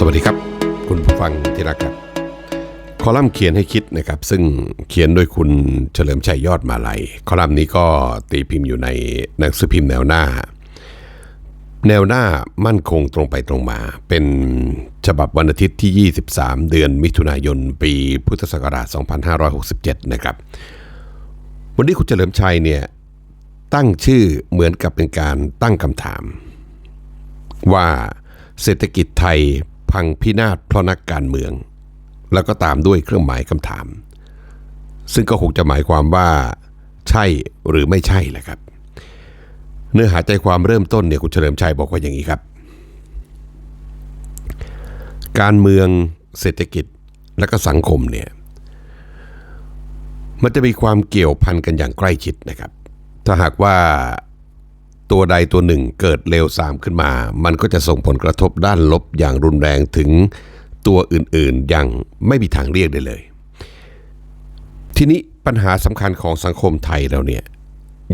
สวัสดีครับ คุณผู้ฟังที่รักครับ คอลัมน์เขียนให้คิดนะครับ ซึ่งเขียนโดยคุณเฉลิมชัยยอดมาลัย คอลัมน์นี้ก็ตีพิมพ์อยู่ในหนังสือพิมพ์แนวหน้า แนวหน้ามั่นคงตรงไปตรงมา เป็นฉบับวันอาทิตย์ที่ 23 เดือนมิถุนายน ปีพุทธศักราช 2567 นะครับ วันนี้คุณเฉลิมชัยเนี่ยตั้งชื่อเหมือนกับเป็นการตั้งคำถาม ว่าเศรษฐกิจไทย พังพินาศเพราะนักการเมือง แล้วก็ตามด้วยเครื่องหมายคำถาม ซึ่งก็คงจะหมายความว่าใช่หรือไม่ใช่แหละครับ เนื้อหาใจความเริ่มต้นเนี่ยคุณเฉลิมชัยบอกว่าอย่างนี้ครับ การเมืองเศรษฐกิจและก็สังคมเนี่ยมันจะมีความเกี่ยวพันกันอย่างใกล้ชิดนะครับ ถ้าหากว่า ตัวใดตัวหนึ่งเกิดเลวทรามขึ้นมา มันก็จะส่งผลกระทบด้านลบอย่างรุนแรงถึงตัวอื่นๆอย่างไม่มีทางเรียกได้เลย ทีนี้ปัญหาสำคัญของสังคมไทยเราเนี่ย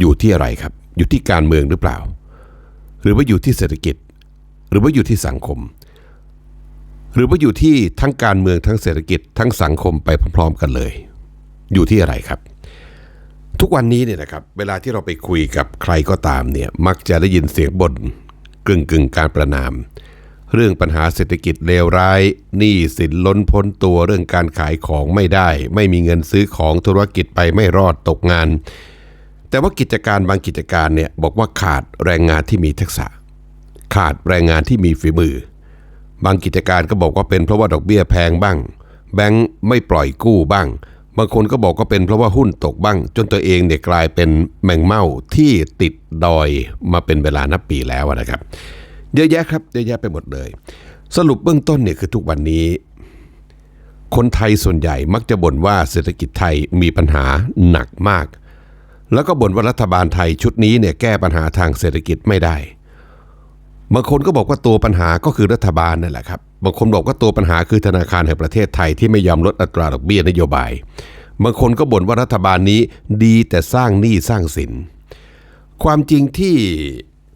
อยู่ที่อะไรครับ อยู่ที่การเมืองหรือเปล่า หรือว่าอยู่ที่เศรษฐกิจ หรือว่าอยู่ที่สังคม หรือว่าอยู่ที่ทั้งการเมืองทั้งเศรษฐกิจทั้งสังคมไปพร้อม ๆ กันเลย อยู่ที่อะไรครับ ทุกวันนี้เนี่ยนะครับเวลาที่เราไปคุยกับใครก็ตามเนี่ยมักจะได้ยินเสียงบ่นกึ่งกึ่งการประนาม เรื่องปัญหาเศรษฐกิจเลวร้ายหนี้สินล้นพ้นตัวเรื่องการขายของไม่ได้ ไม่มีเงินซื้อของธุรกิจไปไม่รอดตกงาน แต่ว่ากิจการบางกิจการเนี่ยบอกว่าขาดแรงงานที่มีทักษะ ขาดแรงงานที่มีฝีมือ บางกิจการก็บอกว่าเป็นเพราะว่าดอกเบี้ยแพงบ้าง แบงค์ไม่ปล่อยกู้บ้าง บางคนก็บอกก็เป็นเพราะว่าหุ้นตกบ้าง จนตัวเองเนี่ยกลายเป็นแมงเม่าที่ติดดอยมาเป็นเวลานับปีแล้วนะครับ เยอะแยะครับเยอะแยะไปหมดเลย สรุปเบื้องต้นเนี่ยคือทุกวันนี้ คนไทยส่วนใหญ่มักจะบ่นว่าเศรษฐกิจไทยมีปัญหาหนักมาก แล้วก็บ่นว่ารัฐบาลไทยชุดนี้เนี่ยแก้ปัญหาทางเศรษฐกิจไม่ได้บางคนก็บอกว่าตัวปัญหาก็คือรัฐบาลนั่นแหละครับ บางคนบอกว่าตัวปัญหาคือธนาคารแห่งประเทศไทยที่ไม่ยอมลดอัตราดอกเบี้ยนโยบาย บางคนก็บ่นว่ารัฐบาลนี้ดีแต่สร้างหนี้สร้างสิน ความจริงที่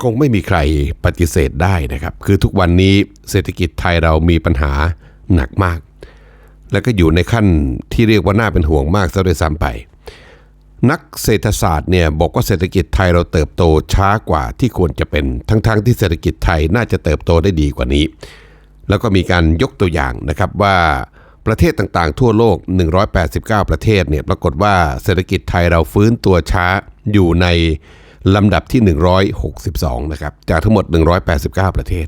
คงไม่มีใครปฏิเสธได้นะครับ คือทุกวันนี้เศรษฐกิจไทยเรามีปัญหาหนักมาก และก็อยู่ในขั้นที่เรียกว่าน่าเป็นห่วงมากซะด้วยซ้ำไป นักเศรษฐศาสตร์เนี่ยบอกว่าเศรษฐกิจไทยเราเติบโตช้ากว่าที่ควรจะเป็นทั้งๆทที่เศรษฐกิจไทยน่าจะเติบโตได้ดีกว่านี้ แล้วก็มีการยกตัวอย่างนะครับว่า ประเทศต่างๆ ทั่วโลก 189 ประเทศเนี่ยปรากฏว่าเศรษฐกิจไทยเราฟื้นตัวช้าอยู่ในลำดับที่ 162 นะครับ จากทั้งหมด 189 ประเทศ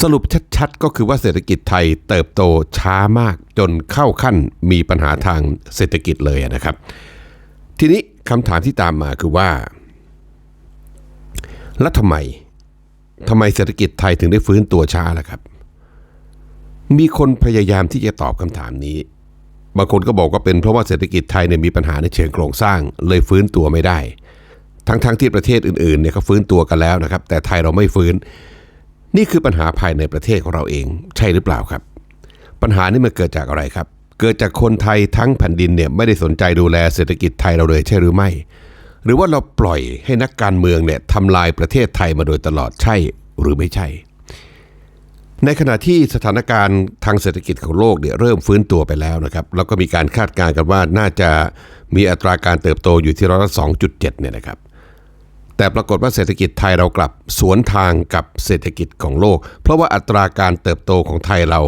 สรุปชัดๆ ก็คือว่าเศรษฐกิจไทยเติบโตช้ามากจนเข้าขั้นมีปัญหาทางเศรษฐกิจเลยนะครับ ทีนี้คำถามที่ตามมาคือว่า แล้วทำไมทำไมเศรษฐกิจไทยถึงได้ฟื้นตัวช้าล่ะครับ มีคนพยายามที่จะตอบคำถามนี้ บางคนก็บอกว่าเป็นเพราะว่าเศรษฐกิจไทยเนี่ยมีปัญหาในเชิงโครงสร้าง เลยฟื้นตัวไม่ได้ ทั้งๆทที่ประเทศอื่นๆเนี่ยเขาฟื้นตัวกันแล้วนะครับ แต่ไทยเราไม่ฟื้น นี่คือปัญหาภายในประเทศของเราเอง ใช่หรือเปล่าครับ ปัญหานี้มันเกิดจากอะไรครับ เกิดจากคนไทยทั้งแผ่นดินเนี่ยไม่ได้สนใจดูแลเศรษฐกิจไทยเราเลยใช่หรือไม่ หรือว่าเราปล่อยให้นักการเมืองเนี่ยทำลายประเทศไทยมาโดยตลอดใช่หรือไม่ใช่ ในขณะที่สถานการณ์ทางเศรษฐกิจของโลกเนี่ยเริ่มฟื้นตัวไปแล้วนะครับ แล้วก็มีการคาดการณ์กันว่าน่าจะมีอัตราการเติบโตอยู่ที่ร้อยละสองจุดเจ็ดเนี่ยนะครับ แต่ปรากฏว่าเศรษฐกิจไทยเรากลับสวนทางกับเศรษฐกิจของโลก เพราะว่าอัตราการเติบโตของไทยเรา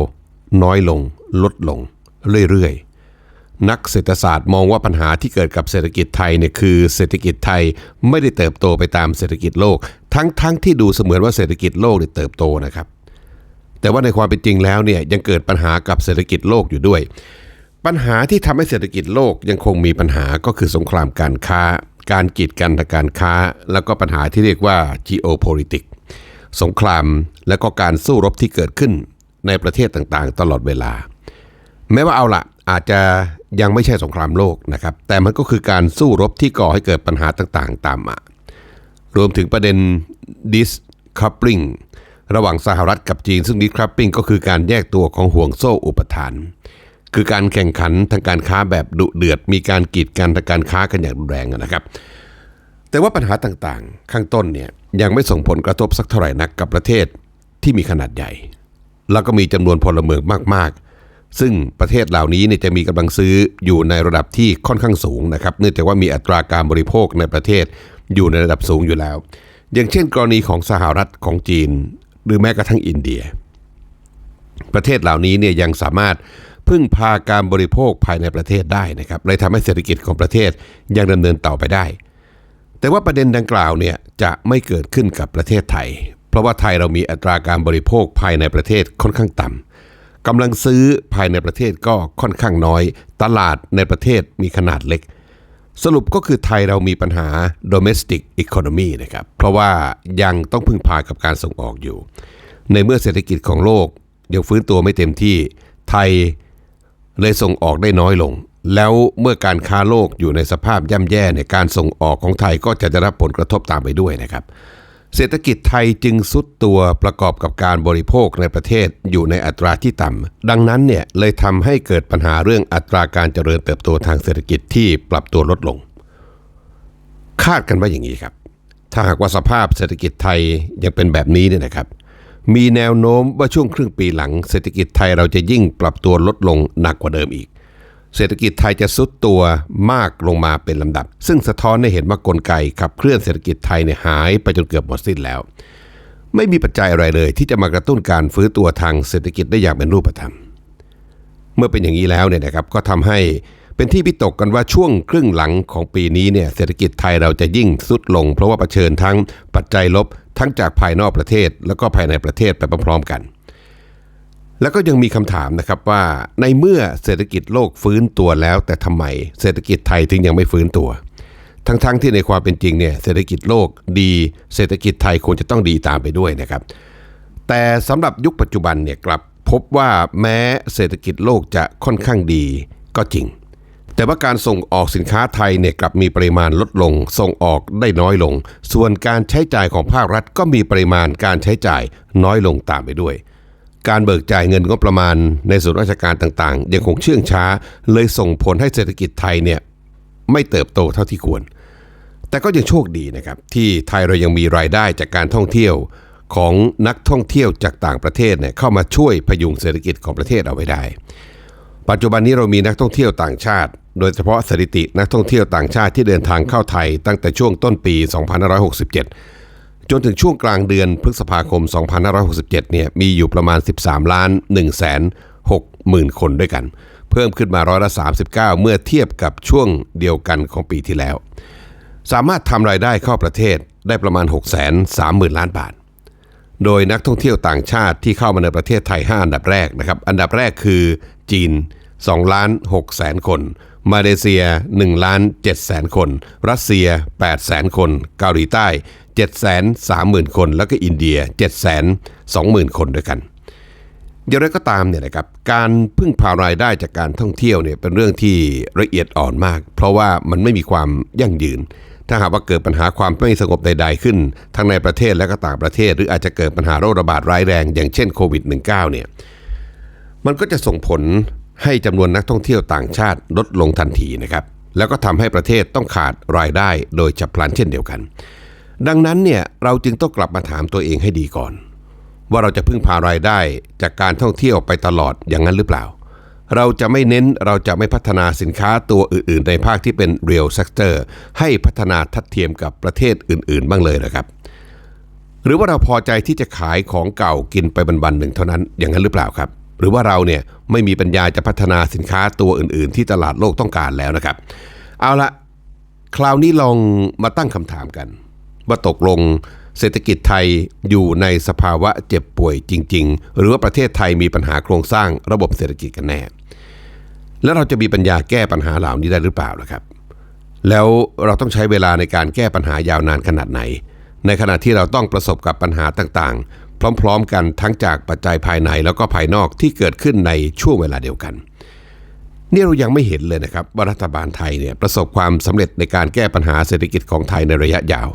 น้อยลง ลดลง เรื่อยๆ นักเศรษฐศาสตร์มองว่าปัญหาที่เกิดกับเศรษฐกิจไทยเนี่ยคือเศรษฐกิจไทยไม่ได้เติบโตไปตามเศรษฐกิจโลก ทั้งๆทที่ดูเสมือนว่าเศรษฐกิจโลกเนี่ยเติบโตนะครับ แต่ว่าในความเป็นจริงแล้วเนี่ยยังเกิดปัญหากับเศรษฐกิจโลกอยู่ด้วย ปัญหาที่ทำให้เศรษฐกิจโลกยังคงมีปัญหาก็คือสงครามการค้า การกีดกันทางการค้า แล้วก็ปัญหาที่เรียกว่า geopolitics สงครามและก็การสู้รบที่เกิดขึ้นในประเทศต่างๆ ตลอดเวลา แม้ว่าเอาละอาจจะยังไม่ใช่สงครามโลกนะครับ แต่มันก็คือการสู้รบที่ก่อให้เกิดปัญหาต่างๆ ตามมารวมถึงประเด็น discoupling ระหว่างสหรัฐกับจีนซึ่ง discoupling ก็คือการแยกตัวของห่วงโซ่อุปทาน คือการแข่งขันทางการค้าแบบดุเดือด มีการกีดกันทางการค้ากันอย่างรุนแรงนะครับ แต่ว่าปัญหาต่างๆ ข้างต้นเนี่ยยังไม่ส่งผลกระทบสักเท่าไหร่นักกับประเทศที่มีขนาดใหญ่ แล้วก็มีจำนวนพลเมืองมากๆ ซึ่งประเทศเหล่านี้เนี่ยจะมีกำลังซื้ออยู่ในระดับที่ค่อนข้างสูงนะครับเนื่องจากว่ามีอัตราการบริโภคในประเทศอยู่ในระดับสูงอยู่แล้ว อย่างเช่น กรณีของสหรัฐของจีน หรือแม้กระทั่งอินเดีย ประเทศเหล่านี้เนี่ยยังสามารถพึ่งพาการบริโภคภายในประเทศได้นะครับเลยทำให้เศรษฐกิจของประเทศยังดำเนินต่อไปได้ แต่ว่าประเด็นดังกล่าวเนี่ยจะไม่เกิดขึ้นกับประเทศไทย เพราะว่าไทยเรามีอัตราการบริโภคภายในประเทศค่อนข้างต่ำกำลังซื้อภายในประเทศก็ค่อนข้างน้อย ตลาดในประเทศมีขนาดเล็ก สรุปก็คือไทยเรามีปัญหา domestic economy นะครับ เพราะว่ายังต้องพึ่งพากับการส่งออกอยู่ ในเมื่อเศรษฐกิจของโลก ยังฟื้นตัวไม่เต็มที่ ไทยเลยส่งออกได้น้อยลง แล้วเมื่อการค้าโลกอยู่ในสภาพย่ำแย่เนี่ยการส่งออกของไทยก็จะได้รับผลกระทบตามไปด้วยนะครับ เศรษฐกิจไทยจึงซุดตัวประกอบกับการบริโภคในประเทศอยู่ในอัตราที่ต่ำ ดังนั้นเนี่ยเลยทำให้เกิดปัญหาเรื่องอัตราการเจริญเติบโตทางเศรษฐกิจที่ปรับตัวลดลง คาดกันว่าอย่างนี้ครับ ถ้าหากว่าสภาพเศรษฐกิจไทยยังเป็นแบบนี้เนี่ยนะครับ มีแนวโน้มว่าช่วงครึ่งปีหลัง เศรษฐกิจไทยเราจะยิ่งปรับตัวลดลงหนักกว่าเดิมอีก เศรษฐกิจไทยจะซุดตัวมากลงมาเป็นลำดับ ซึ่งสะท้อนให้เห็นว่ากลไกขับเคลื่อนเศรษฐกิจไทยเนี่ยหายไปจนเกือบหมดสิ้นแล้ว ไม่มีปัจจัยอะไรเลย ที่จะมากระตุ้นการฟื้นตัวทางเศรษฐกิจได้อย่างเป็นรูปธรรม เมื่อเป็นอย่างนี้แล้วเนี่ยนะครับก็ทำให้เป็นที่พิตกกันว่าช่วงครึ่งหลังของปีนี้เนี่ยเศรษฐกิจไทยเราจะยิ่งสุดลง เพราะว่าเผชิญทั้งปัจจัยลบทั้งจากภายนอกประเทศ แล้วก็ภายในประเทศไปพร้อมๆกัน แล้วก็ยังมีคำถามนะครับว่าในเมื่อเศรษฐกิจโลกฟื้นตัวแล้ว แต่ทำไมเศรษฐกิจไทยถึงยังไม่ฟื้นตัว ทั้งๆทที่ในความเป็นจริงเนี่ยเศรษฐกิจโลกดีเศรษฐกิจไทยควรจะต้องดีตามไปด้วยนะครับ แต่สำหรับยุคปัจจุบันเนี่ยกลับพบว่าแม้เศรษฐกิจโลกจะค่อนข้างดีก็จริง แต่ว่าการส่งออกสินค้าไทยเนี่ยกลับมีปริมาณลดลง ส่งออกได้น้อยลง ส่วนการใช้จ่ายของภาครัฐก็มีปริมาณการใช้จ่ายน้อยลงตามไปด้วย การเบิกจ่ายเงินงบประมาณในส่วนราชการต่างๆ ยังคงเชื่องช้า เลยส่งผลให้เศรษฐกิจไทยเนี่ยไม่เติบโตเท่าที่ควร แต่ก็ยังโชคดีนะครับ ที่ไทยเรายังมีรายได้จากการท่องเที่ยวของนักท่องเที่ยวจากต่างประเทศเนี่ยเข้ามาช่วยพยุงเศรษฐกิจของประเทศเอาไว้ได้ ปัจจุบันนี้เรามีนักท่องเที่ยวต่างชาติ โดยเฉพาะสถิตินักท่องเที่ยวต่างชาติที่เดินทางเข้าไทยตั้งแต่ช่วงต้นปี 2567 จนถึงช่วงกลางเดือนพฤษภาคม 2567 เนี่ยมีอยู่ประมาณ 13 ล้าน1แสน6หมื่นคนด้วยกัน เพิ่มขึ้นมาร้อยละ 39 เมื่อเทียบกับช่วงเดียวกันของปีที่แล้ว สามารถทำรายได้เข้าประเทศได้ประมาณ 6 3 0 0 0 0 ล้านบาท โดยนักท่องเที่ยวต่างชาติที่เข้ามาในประเทศไทย 5 อันดับแรกนะครับ อันดับแรกคือจีน2ล้าน6แสนคน มาเลเซีย1ล้าน7แสนคน รัสเซีย8แสนคน เกาหลีใต้ 7 3 0 0 0 0 คน แล้วก็อินเดีย 7 2 0 0 0 0 คนด้วยกันอย่างไรก็ตามเนี่ยนะครับการพึ่งพารายได้จากการท่องเที่ยวเนี่ยเป็นเรื่องที่ละเอียดอ่อนมาก เพราะว่ามันไม่มีความยั่งยืน ถ้าหากว่าเกิดปัญหาความไม่สงบใด ๆ ขึ้น ทั้งในประเทศและก็ต่างประเทศ หรืออาจจะเกิดปัญหาโรคระบาดร้ายแรง อย่างเช่นโควิด -19 เนี่ยมันก็จะส่งผลให้จำนวนนักท่องเที่ยวต่างชาติลดลงทันทีนะครับแล้วก็ทำให้ประเทศต้องขาดรายได้โดยฉับพลันเช่นเดียวกัน ดังนั้นเนี่ยเราจึงต้องกลับมาถามตัวเองให้ดีก่อน ว่าเราจะพึ่งพารายได้จากการท่องเที่ยวไปตลอดอย่างนั้นหรือเปล่า เราจะไม่เน้นเราจะไม่พัฒนาสินค้าตัวอื่น ๆ ในภาคที่เป็น real sector ให้พัฒนาทัดเทียมกับประเทศอื่น ๆ บ้างเลยนะครับ หรือว่าเราพอใจที่จะขายของเก่ากินไปวันๆหนึ่งเท่านั้นอย่างนั้นหรือเปล่าครับ หรือว่าเราเนี่ยไม่มีปัญญาจะพัฒนาสินค้าตัวอื่น ๆ ที่ตลาดโลกต้องการแล้วนะครับ เอาละคราวนี้ลองมาตั้งคำถามกัน ว่าตกลงเศรษฐกิจไทยอยู่ในสภาวะเจ็บป่วยจริง ๆ หรือว่าประเทศไทยมีปัญหาโครงสร้างระบบเศรษฐกิจกันแน่ แล้วเราจะมีปัญญาแก้ปัญหาเหล่านี้ได้หรือเปล่าล่ะครับ แล้วเราต้องใช้เวลาในการแก้ปัญหายาวนานขนาดไหน ในขณะที่เราต้องประสบกับปัญหาต่างๆ พร้อมๆ กันทั้งจากปัจจัยภายในแล้วก็ภายนอกที่เกิดขึ้นในช่วงเวลาเดียวกันนี่เรายังไม่เห็นเลยนะครับว่ารัฐบาลไทยเนี่ยประสบความสำเร็จในการแก้ปัญหาเศรษฐกิจของไทยในระยะยาว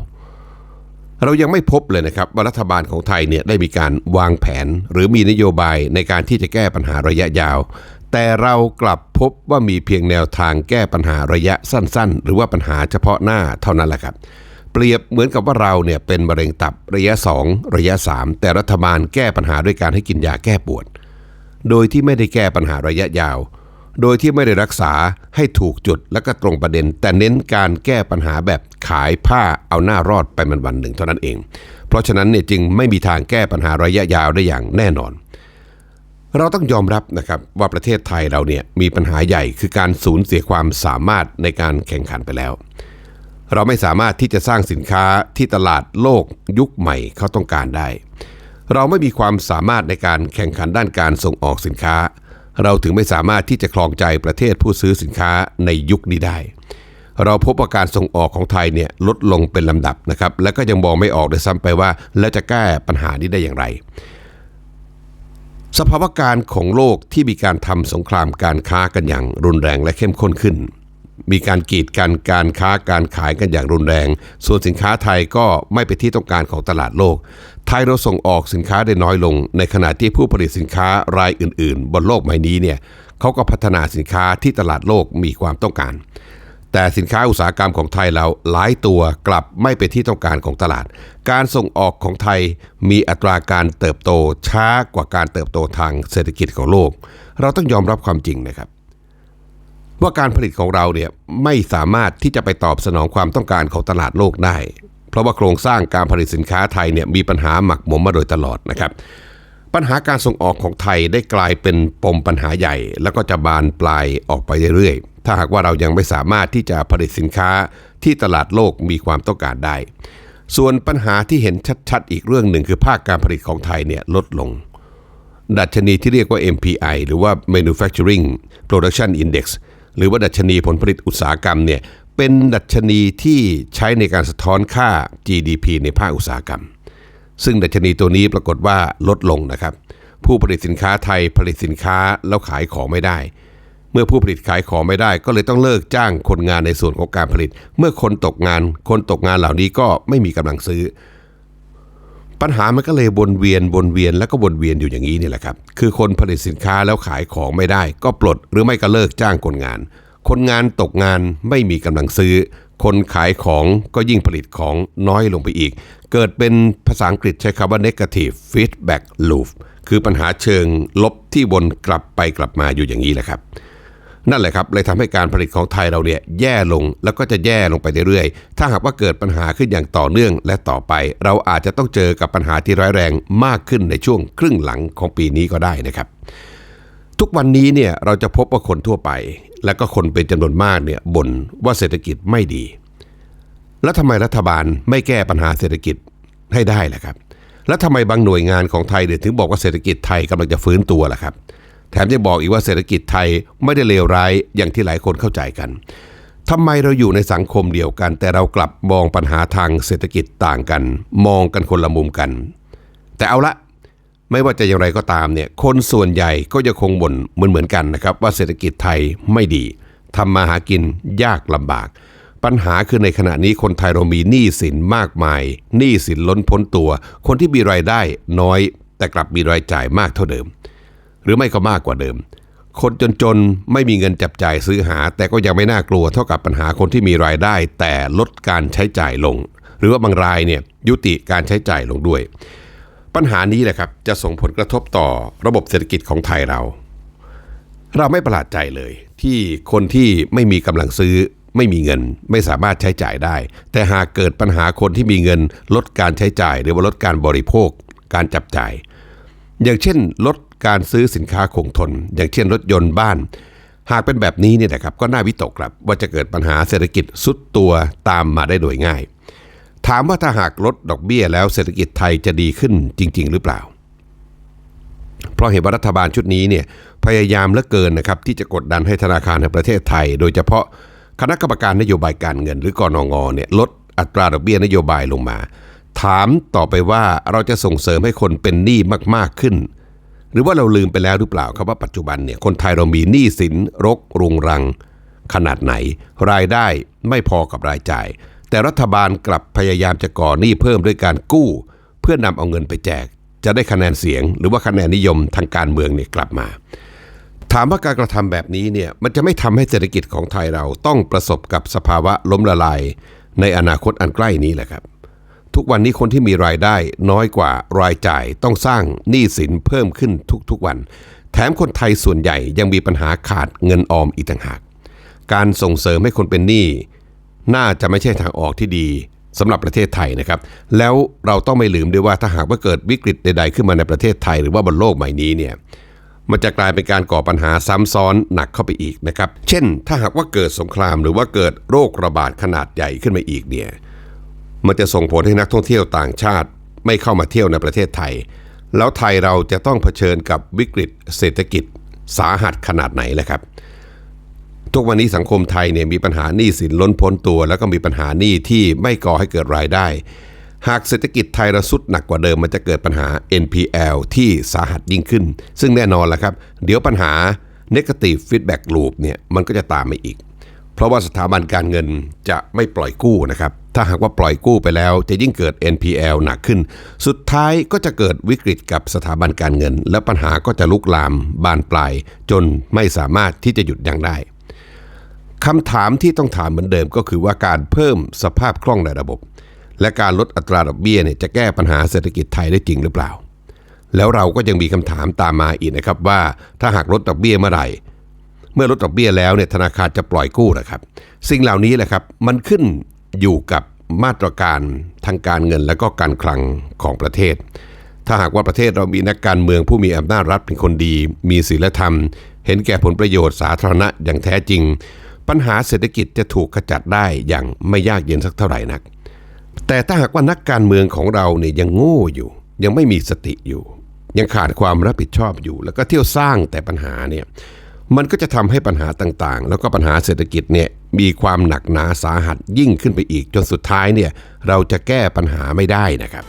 เรายังไม่พบเลยนะครับว่ารัฐบาลของไทยเนี่ยได้มีการวางแผน หรือมีนโยบายในการที่จะแก้ปัญหาระยะยาว แต่เรากลับพบว่ามีเพียงแนวทางแก้ปัญหาระยะสั้น ๆ หรือว่าปัญหาเฉพาะหน้าเท่านั้นแหละครับ เปรียบเหมือนกับว่าเราเนี่ยเป็นมะเร็งตับระยะ 2 ระยะ 3 แต่รัฐบาลแก้ปัญหาด้วยการให้กินยาแก้ปวด โดยที่ไม่ได้แก้ปัญหาระยะยาว โดยที่ไม่ได้รักษาให้ถูกจุดและก็ตรงประเด็น แต่เน้นการแก้ปัญหาแบบขายผ้าเอาหน้ารอดไปมันวันหนึ่งเท่านั้นเอง เพราะฉะนั้นเนี่ยจึงไม่มีทางแก้ปัญหาระยะยาวได้อย่างแน่นอน เราต้องยอมรับนะครับว่าประเทศไทยเราเนี่ยมีปัญหาใหญ่คือการสูญเสียความสามารถในการแข่งขันไปแล้ว เราไม่สามารถที่จะสร้างสินค้าที่ตลาดโลกยุคใหม่เขาต้องการได้ เราไม่มีความสามารถในการแข่งขันด้านการส่งออกสินค้า เราถึงไม่สามารถที่จะคลองใจประเทศผู้ซื้อสินค้าในยุคนี้ได้ เราพบว่าการส่งออกของไทยเนี่ยลดลงเป็นลำดับนะครับ และก็ยังมองไม่ออกเลยซ้ำไปว่า แล้วจะแก้ปัญหานี้ได้อย่างไร สภาวะการของโลกที่มีการทำสงครามการค้ากันอย่างรุนแรงและเข้มข้นขึ้น มีการกีดกันการค้าการขายกันอย่างรุนแรง ส่วนสินค้าไทยก็ไม่เป็นที่ต้องการของตลาดโลก ไทยเราส่งออกสินค้าได้น้อยลง ในขณะที่ผู้ผลิตสินค้ารายอื่น ๆ บนโลกใบนี้เนี่ยเขาก็พัฒนาสินค้าที่ตลาดโลกมีความต้องการ แต่สินค้าอุตสาหกรรมของไทยเราหลายตัวกลับไม่เป็นที่ต้องการของตลาด การส่งออกของไทยมีอัตราการเติบโตช้ากว่าการเติบโตทางเศรษฐกิจของโลก เราต้องยอมรับความจริงนะครับ ว่าการผลิตของเราเนี่ยไม่สามารถที่จะไปตอบสนองความต้องการของตลาดโลกได้ เพราะว่าโครงสร้างการผลิตสินค้าไทยเนี่ยมีปัญหาหมักหมมมาโดยตลอดนะครับ ปัญหาการส่งออกของไทยได้กลายเป็นปมปัญหาใหญ่ แล้วก็จะบานปลายออกไปเรื่อยๆ ถ้าหากว่าเรายังไม่สามารถที่จะผลิตสินค้าที่ตลาดโลกมีความต้องการได้ ส่วนปัญหาที่เห็นชัดๆ อีกเรื่องหนึ่งคือภาคการผลิตของไทยเนี่ยลดลงดัชนีที่เรียกว่า MPI หรือว่า Manufacturing Production Index หรือว่าดัชนีผลผลิตอุตสาหกรรมเนี่ยเป็นดัชนีที่ใช้ในการสะท้อนค่า GDP ในภาคอุตสาหกรรม ซึ่งดัชนีตัวนี้ปรากฏว่าลดลงนะครับ ผู้ผลิตสินค้าไทยผลิตสินค้าแล้วขายของไม่ได้ เมื่อผู้ผลิตขายของไม่ได้ ก็เลยต้องเลิกจ้างคนงานในส่วนของการผลิต เมื่อคนตกงาน คนตกงานเหล่านี้ก็ไม่มีกำลังซื้อ ปัญหามันก็เลยวนเวียนวนเวียนแล้วก็วนเวียนอยู่อย่างนี้นี่แหละครับ คือคนผลิตสินค้าแล้วขายของไม่ได้ ก็ปลดหรือไม่ก็เลิกจ้างคนงาน คนงานตกงานไม่มีกำลังซื้อ คนขายของก็ยิ่งผลิตของน้อยลงไปอีก เกิดเป็นภาษาอังกฤษใช้คำว่า negative feedback loop คือปัญหาเชิงลบที่วนกลับไปกลับมาอยู่อย่างนี้แหละครับ นั่นแหละครับเลยทำให้การผลิตของไทยเราเนี่ยแย่ลงแล้วก็จะแย่ลงไปเรื่อยๆ ถ้าหากว่าเกิดปัญหาขึ้นอย่างต่อเนื่องและต่อไป เราอาจจะต้องเจอกับปัญหาที่ร้ายแรงมากขึ้นในช่วงครึ่งหลังของปีนี้ก็ได้นะครับ ทุกวันนี้เนี่ยเราจะพบว่าคนทั่วไป และก็คนเป็นจำนวนมากเนี่ยบ่นว่าเศรษฐกิจไม่ดี แล้วทำไมรัฐบาลไม่แก้ปัญหาเศรษฐกิจให้ได้ล่ะครับ แล้วทำไมบางหน่วยงานของไทยเนี่ยถึงบอกว่าเศรษฐกิจไทยกำลังจะฟื้นตัวล่ะครับ แถมยังบอกอีกว่าเศรษฐกิจไทยไม่ได้เลวร้ายอย่างที่หลายคนเข้าใจกันทำไมเราอยู่ในสังคมเดียวกัน แต่เรากลับมองปัญหาทางเศรษฐกิจต่างกัน มองกันคนละมุมกัน แต่เอาละไม่ว่าจะอย่างไรก็ตามเนี่ยคนส่วนใหญ่ก็จะคงบ่นเหมือนเหมือนกันนะครับ ว่าเศรษฐกิจไทยไม่ดีทำมาหากินยากลำบาก ปัญหาคือในขณะนี้คนไทยเรามีหนี้สินมากมายหนี้สินล้นพ้นตัว คนที่มีรายได้น้อย แต่กลับมีรายจ่ายมากเท่าเดิม หรือไม่ก็มากกว่าเดิม คนจนๆ ไม่มีเงินจับจ่ายซื้อหา แต่ก็ยังไม่น่ากลัวเท่ากับปัญหาคนที่มีรายได้ แต่ลดการใช้จ่ายลง หรือว่าบางรายเนี่ยยุติการใช้จ่ายลงด้วย ปัญหานี้แหละครับจะส่งผลกระทบต่อระบบเศรษฐกิจของไทยเรา เราไม่ประหลาดใจเลย ที่คนที่ไม่มีกำลังซื้อไม่มีเงินไม่สามารถใช้จ่ายได้ แต่หากเกิดปัญหาคนที่มีเงิน ลดการใช้จ่าย หรือว่าลดการบริโภค การจับจ่าย อย่างเช่น ลด การซื้อสินค้าคงทน อย่างเช่นรถยนต์บ้าน หากเป็นแบบนี้เนี่ยนะครับก็น่าวิตกครับว่าจะเกิดปัญหาเศรษฐกิจสุดตัวตามมาได้โดยง่าย ถามว่าถ้าหากลดดอกเบี้ยแล้วเศรษฐกิจไทยจะดีขึ้นจริง ๆ หรือเปล่า เพราะเห็นว่ารัฐบาลชุดนี้เนี่ยพยายามเหลือเกินนะครับที่จะกดดันให้ธนาคารในประเทศไทย โดยเฉพาะคณะกรรมการนโยบายการเงิน หรือกรนงเนี่ยลดอัตราดอกเบี้ยนโยบายลงมา ถามต่อไปว่าเราจะส่งเสริมให้คนเป็นหนี้มากๆขึ้น หรือว่าเราลืมไปแล้วหรือเปล่าครับว่าปัจจุบันเนี่ยคนไทยเรามีหนี้สินรกรุงรัง ขนาดไหน รายได้ไม่พอกับรายจ่าย แต่รัฐบาลกลับพยายามจะก่อหนี้เพิ่มด้วยการกู้ เพื่อนำเอาเงินไปแจก จะได้คะแนนเสียง หรือว่าคะแนนนิยมทางการเมืองเนี่ยกลับมา ถามว่าการกระทำแบบนี้เนี่ยมันจะไม่ทำให้เศรษฐกิจของไทยเราต้องประสบกับสภาวะล้มละลายในอนาคตอันใกล้นี้แหละครับ ทุกวันนี้คนที่มีรายได้น้อยกว่ารายจ่ายต้องสร้างหนี้สินเพิ่มขึ้นทุกๆวัน แถมคนไทยส่วนใหญ่ยังมีปัญหาขาดเงินออมอีกต่างหาก การส่งเสริมให้คนเป็นหนี้น่าจะไม่ใช่ทางออกที่ดีสำหรับประเทศไทยนะครับ แล้วเราต้องไม่ลืมด้วยว่าถ้าหากว่าเกิดวิกฤตใด ๆ ขึ้นมาในประเทศไทยหรือว่าบนโลกใบนี้เนี่ยมันจะกลายเป็นการก่อปัญหาซ้ำซ้อนหนักเข้าไปอีกนะครับ เช่น ถ้าหากว่าเกิดสงครามหรือว่าเกิดโรคระบาดขนาดใหญ่ขึ้นมาอีกเนี่ย มันจะส่งผลให้นักท่องเที่ยวต่างชาติ ไม่เข้ามาเที่ยวในประเทศไทย แล้วไทยเราจะต้องเผชิญกับวิกฤต เศรษฐกิจสาหัสขนาดไหนแหละครับทุกวันนี้สังคมไทยเนี่ยมีปัญหาหนี้สินล้นพ้นตัว แล้วก็มีปัญหาหนี้ที่ไม่ก่อให้เกิดรายได้ หากเศรษฐกิจไทยระสุดหนักกว่าเดิมมันจะเกิดปัญหา NPL ที่สาหัสยิ่งขึ้น ซึ่งแน่นอนแหละครับ เดี๋ยวปัญหา Negative Feedback Loop เนี่ยมันก็จะตามมาอีก เพราะว่าสถาบันการเงินจะไม่ปล่อยกู้นะครับ ถ้าหากว่าปล่อยกู้ไปแล้วจะยิ่งเกิด NPL หนักขึ้น สุดท้ายก็จะเกิดวิกฤตกับสถาบันการเงิน และปัญหาก็จะลุกลามบานปลาย จนไม่สามารถที่จะหยุดยั้งได้คำถามที่ต้องถามเหมือนเดิมก็คือว่าการเพิ่มสภาพคล่องในระบบ และการลดอัตราดอกเบี้ยเนี่ยจะแก้ปัญหาเศรษฐกิจไทยได้จริงหรือเปล่า แล้วเราก็ยังมีคำถามตามมาอีกนะครับว่าถ้าหากลดดอกเบี้ยเมื่อไหร่ เมื่อลดดอกเบี้ยแล้วเนี่ยธนาคารจะปล่อยกู้นะครับ สิ่งเหล่านี้แหละครับมันขึ้นอยู่กับมาตรการทางการเงินและก็การคลังของประเทศ ถ้าหากว่าประเทศเรามีนักการเมืองผู้มีอำนาจรัฐเป็นคนดี มีศีลธรรม เห็นแก่ผลประโยชน์สาธารณะอย่างแท้จริง ปัญหาเศรษฐกิจจะถูกขจัดได้อย่างไม่ยากเย็นสักเท่าไหร่นัก แต่ถ้าหากว่านักการเมืองของเราเนี่ยยังโง่อยู่ ยังไม่มีสติอยู่ ยังขาดความรับผิดชอบอยู่ แล้วก็เที่ยวสร้างแต่ปัญหาเนี่ย มันก็จะทำให้ปัญหาต่างๆ แล้วก็ปัญหาเศรษฐกิจเนี่ยมีความหนักหนาสาหัสยิ่งขึ้นไปอีก จนสุดท้ายเนี่ยเราจะแก้ปัญหาไม่ได้นะครับ